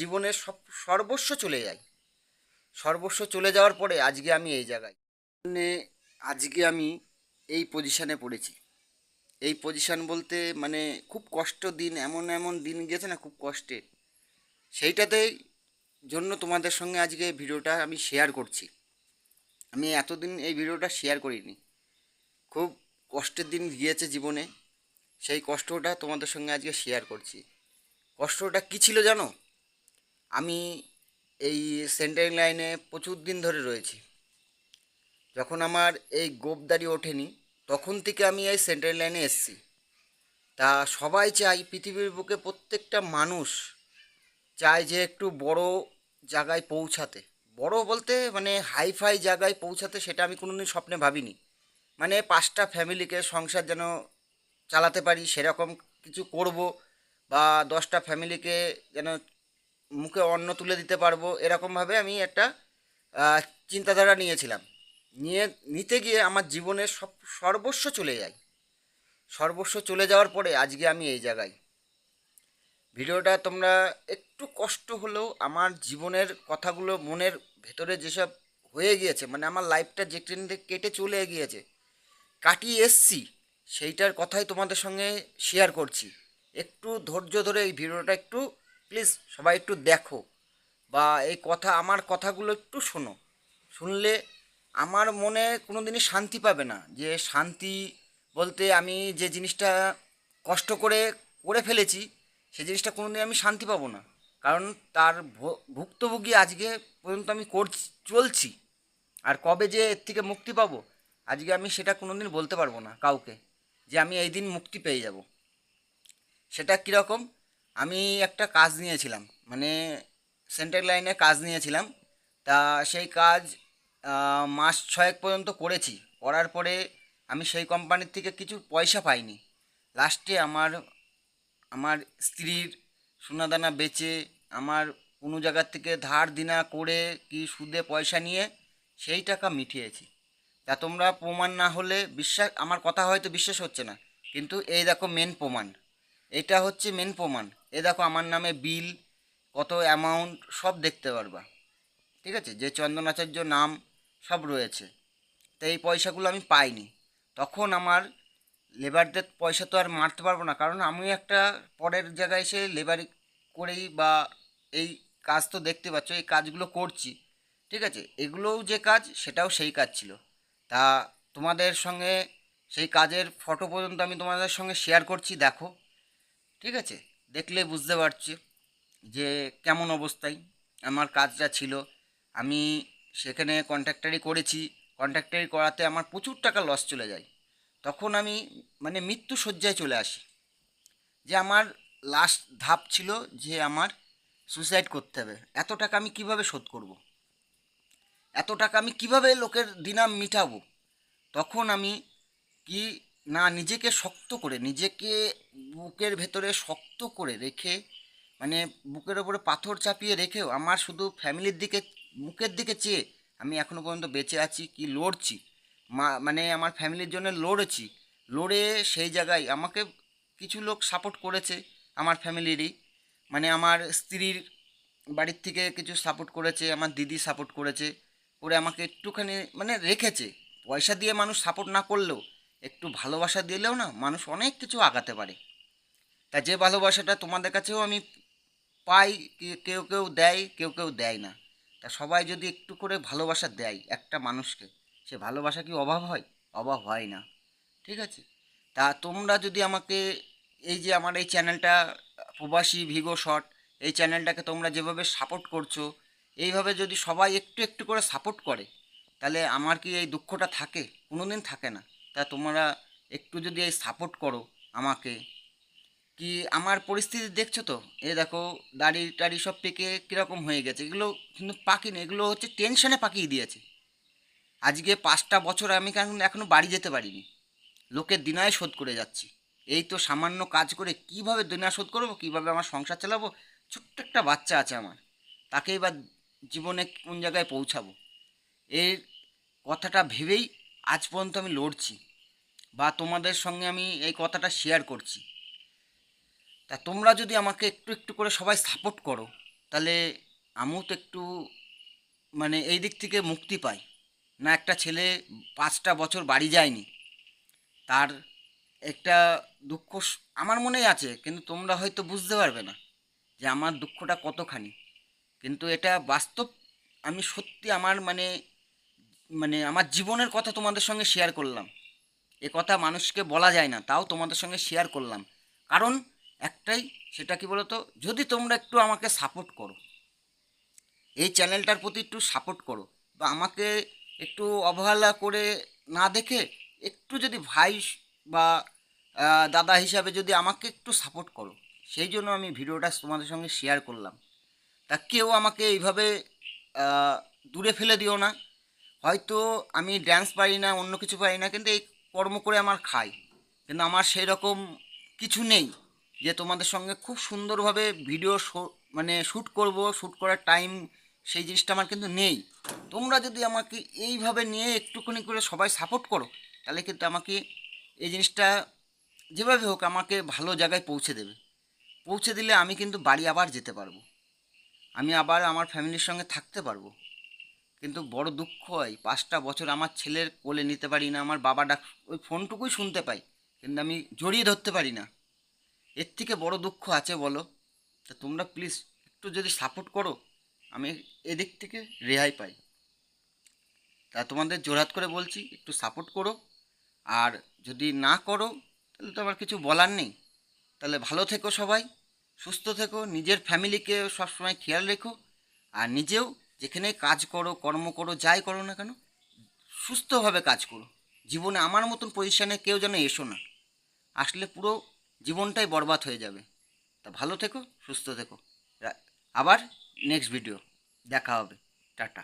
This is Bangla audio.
জীবনের সব, সর্বস্ব চলে যায়। সর্বস্ব চলে যাওয়ার পরে আজকে আমি এই জায়গায়। মানে আজকে আমি এই পজিশানে পড়েছি। এই পজিশান বলতে মানে খুব কষ্ট দিন, এমন এমন দিন গেছে না খুব কষ্টে সেইটাতেই জন্য তোমাদের সঙ্গে আজকে ভিডিওটা আমি শেয়ার করছি। আমি এতদিন এই ভিডিওটা শেয়ার করিনি। খুব কষ্টের দিন গিয়েছে জীবনে। সেই কষ্টটা তোমাদের সঙ্গে আজকে শেয়ার করছি। কষ্টটা কী ছিল জানো? আমি এই সেন্টারিং লাইনে প্রচুর দিন ধরে রয়েছি। যখন আমার এই গোপদারি ওঠেনি, তখন থেকে আমি এই সেন্টারিং লাইনে এসেছি। তা সবাই চাই পৃথিবীর বুকে প্রত্যেকটা মানুষ চায় যে একটু বড় জায়গায় পৌঁছাতে। বড় বলতে মানে হাইফাই জায়গায় পৌঁছাতে সেটা আমি কোনোদিন স্বপ্নে ভাবিনি। মানে পাঁচটা ফ্যামিলিকে সংসার যেন চালাতে পারি, সেরকম কিছু করব বা দশটা ফ্যামিলিকে যেন মুখে অন্ন তুলে দিতে পারব, এরকমভাবে আমি একটা চিন্তাধারা নিয়েছিলাম। নিয়ে, নিতে গিয়ে আমার জীবনের সব, সর্বস্ব চলে যায়। সর্বস্ব চলে যাওয়ার পরে আজকে আমি এই জায়গায়। ভিডিওটা তোমরা একটু কষ্ট হলেও আমার জীবনের কথাগুলো মনের ভেতরে যেসব হয়ে গিয়েছে মানে আমার লাইফটা যে ট্রেন কেটে চলে গিয়েছে, কাটিয়ে এসছি, সেইটার কথাই তোমাদের সঙ্গে শেয়ার করছি। একটু ধৈর্য ধরে এই ভিডিওটা একটু প্লিজ সবাই একটু দেখো বা এই কথা, আমার কথাগুলো একটু শোনো। শুনলে আমার মনে কোনো দিনই শান্তি পাবে না যে শান্তি বলতে আমি যে জিনিসটা কষ্ট করে করে ফেলেছি সেই জিনিসটা কোনো দিন আমি শান্তি পাবো না। কারণ তার ভুক্তভোগী আজকে পর্যন্ত আমি করছি, চলছি। আর কবে যে এর থেকে মুক্তি পাবো, আজকে আমি সেটা কোনো দিন বলতে পারব না কাউকে যে আমি এই দিন মুক্তি পেয়ে যাব। সেটা কীরকম? আমি একটা কাজ নিয়েছিলাম মানে সেন্ট্রাল লাইনে কাজ নিয়েছিলাম। তা সেই কাজ মাস ছয়েক পর্যন্ত করেছি। করার পরে আমি সেই কোম্পানির থেকে কিছু পয়সা পাইনি। লাস্টে আমার আমার স্ত্রীর সোনাদানা বেচে, আমার কোনো জায়গার থেকে ধার দিনা করে কি সুদে পয়সা নিয়ে সেই টাকা মিটিয়েছি। তা তোমরা প্রমাণ না হলে বিশ্বাস, আমার কথা হয়তো বিশ্বাস হচ্ছে না। কিন্তু এই দেখো মেন প্রমাণ। এটা হচ্ছে মেন প্রমাণ। এ দেখো আমার নামে বিল কত অ্যামাউন্ট সব দেখতে পারবা। ঠিক আছে? যে চন্দনাচার্য নাম, সব রয়েছে। তো এই পয়সাগুলো আমি পাইনি। তখন আমার লেবারদের পয়সা তো আর মারতে পারব না। কারণ আমি একটা পরের জায়গায় এসে লেবারি করেই বা এই কাজ তো দেখতে পাচ্ছ, এই কাজগুলো করছি। ঠিক আছে? এগুলোও যে কাজ, সেটাও সেই কাজ ছিল। তা তোমাদের সঙ্গে সেই কাজের ফটো পর্যন্ত আমি তোমাদের সঙ্গে শেয়ার করছি, দেখো। ঠিক আছে? দেখলে বুঝতে পারছি যে কেমন অবস্থায় আমার কাজটা ছিল। আমি সেখানে কন্ট্রাক্টারি করেছি। কন্ট্রাক্টারি করাতে আমার প্রচুর টাকা লস চলে যায়। তখন আমি মানে মৃত্যু শয্যায় চলে আসি। যে আমার লাস্ট ধাপ ছিল যে আমার সুসাইড করতে হবে। এত টাকা আমি কীভাবে শোধ করব? এত টাকা আমি কীভাবে লোকের দিনাম মিটাবো? তখন আমি কি না, নিজেকে শক্ত করে, নিজেকে বুকের ভেতরে শক্ত করে রেখে মানে বুকের ওপরে পাথর চাপিয়ে রেখেও আমার শুধু ফ্যামিলির দিকে মুখের দিকে চেয়ে আমি এখনও পর্যন্ত বেঁচে আছি কি লড়ছি। মা মানে আমার ফ্যামিলির জন্য লড়েছি। লড়ে সেই জায়গায় আমাকে কিছু লোক সাপোর্ট করেছে আমার ফ্যামিলিরই। মানে আমার স্ত্রীর বাড়ির থেকে কিছু সাপোর্ট করেছে, আমার দিদি সাপোর্ট করেছে। করে আমাকে একটুখানি মানে রেখেছে। পয়সা দিয়ে মানুষ সাপোর্ট না করলেও একটু ভালোবাসা দিলেও না মানুষ অনেক কিছু আগাতে পারে। তা যে ভালোবাসাটা তোমাদের কাছেও আমি পাই কেউ কেউ দেয়, কেউ কেউ দেয় না। তা সবাই যদি একটু করে ভালোবাসা দেয় একটা মানুষকে, সে ভালোবাসা কি অভাব হয়? অভাব হয় না। ঠিক আছে? তা তোমরা যদি আমাকে এই যে আমার এই চ্যানেলটা, প্রবাসী ভিগো শট, এই চ্যানেলটাকে তোমরা যেভাবে সাপোর্ট করছ, এইভাবে যদি সবাই একটু একটু করে সাপোর্ট করে, তাহলে আমার কি এই দুঃখটা থাকে? কোনো দিন থাকে না। তা তোমরা একটু যদি এই সাপোর্ট করো আমাকে। কি আমার পরিস্থিতি দেখছ তো? এ দেখো, দাড়ি টাড়ি সব পেকে কীরকম হয়ে গেছে। এগুলো কিন্তু পাকিনি এগুলো হচ্ছে টেনশনে পাকিয়ে দিয়েছে। আজকে পাঁচটা বছর আমি কেন এখনও বাড়ি যেতে পারিনি। লোকের দিনায় শোধ করে যাচ্ছি। এই তো সামান্য কাজ করে কীভাবে দিনা শোধ করব, কীভাবে আমার সংসার চালাবো? ছোট্ট একটা বাচ্চা আছে আমার। তাকেই বা জীবনে কোন জায়গায় পৌঁছাবো? এর কথাটা ভেবেই আজ পর্যন্ত আমি লড়ছি। বা তোমাদের সঙ্গে আমি এই কথাটা শেয়ার করছি। তা তোমরা যদি আমাকে একটু একটু করে সবাই সাপোর্ট করো, তাহলে আমিও তো একটু মানে এই দিক থেকে মুক্তি পাই না একটা ছেলে পাঁচটা বছর বাড়ি যায়নি, তার একটা দুঃখ আমার মনেই আছে, কিন্তু তোমরা হয়তো বুঝতে পারবে না যে আমার দুঃখটা কতখানি। কিন্তু এটা বাস্তব, আমি সত্যি আমার মানে মানে আমার জীবনের কথা তোমাদের সঙ্গে শেয়ার করলাম। এ কথা মানুষকে বলা যায় না, তাও তোমাদের সঙ্গে শেয়ার করলাম। কারণ একটাই, সেটা কি বলতো? যদি তোমরা একটু আমাকে সাপোর্ট করো, এই চ্যানেলটার প্রতি একটু সাপোর্ট করো, বা আমাকে একটু অবহেলা করে না দেখে একটু যদি ভাই বা দাদা হিসাবে যদি আমাকে একটু সাপোর্ট করো, সেই জন্য আমি ভিডিওটা তোমাদের সঙ্গে শেয়ার করলাম। তা কেউ আমাকে এইভাবে দূরে ফেলে দিও না। হয়তো আমি ড্যান্স পারি না, অন্য কিছু পারি না, কিন্তু এই কর্ম করে আমার খাই। কিন্তু আমার সেই রকম কিছু নেই যে তোমাদের সঙ্গে খুব সুন্দরভাবে ভিডিও মানে শ্যুট করব শ্যুট করার টাইম সেই জিনিসটা আমার কিন্তু নেই। তোমরা যদি আমাকে এইভাবে নিয়ে একটুখানি করে সবাই সাপোর্ট করো, তাহলে কিন্তু আমাকে এই জিনিসটা যেভাবে হোক আমাকে ভালো জায়গায় পৌঁছে দেবে। পৌঁছে দিলে আমি কিন্তু বাড়ি আবার যেতে পারব। আমি আবার আমার ফ্যামিলির সঙ্গে থাকতে পারব। কিন্তু বড় দুঃখ হয়। পাঁচটা বছর আমার ছেলের কোলে নিতে পারি না, আমার বাবা ডাক ওই ফোনটুকুই শুনতে পাই কিন্তু আমি জড়িয়ে ধরতে পারি না। এর থেকে বড় দুঃখ আছে বলো? তা তোমরা প্লিজ একটু যদি সাপোর্ট করো, আমি এদিক থেকে রেহাই পাই। তা তোমাদের জোরহাত করে বলছি, একটু সাপোর্ট করো। আর যদি না করো, তাহলে তো আমার কিছু বলার নেই। তাহলে ভালো থেকো সবাই, সুস্থ থেকো, নিজের ফ্যামিলিকে সবসময় খেয়াল রেখো, আর নিজেও যেখানে কাজ করো, কর্ম করো, যাই করো না কেন, সুস্থভাবে কাজ করো। জীবনে আমার মতন পজিশনে কেউ যেন এসো না, আসলে পুরো জীবনটাই বরবাদ হয়ে যাবে। তা ভালো থেকো, সুস্থ থেকো। আবার নেক্সট ভিডিও দেখা হবে। টাটা।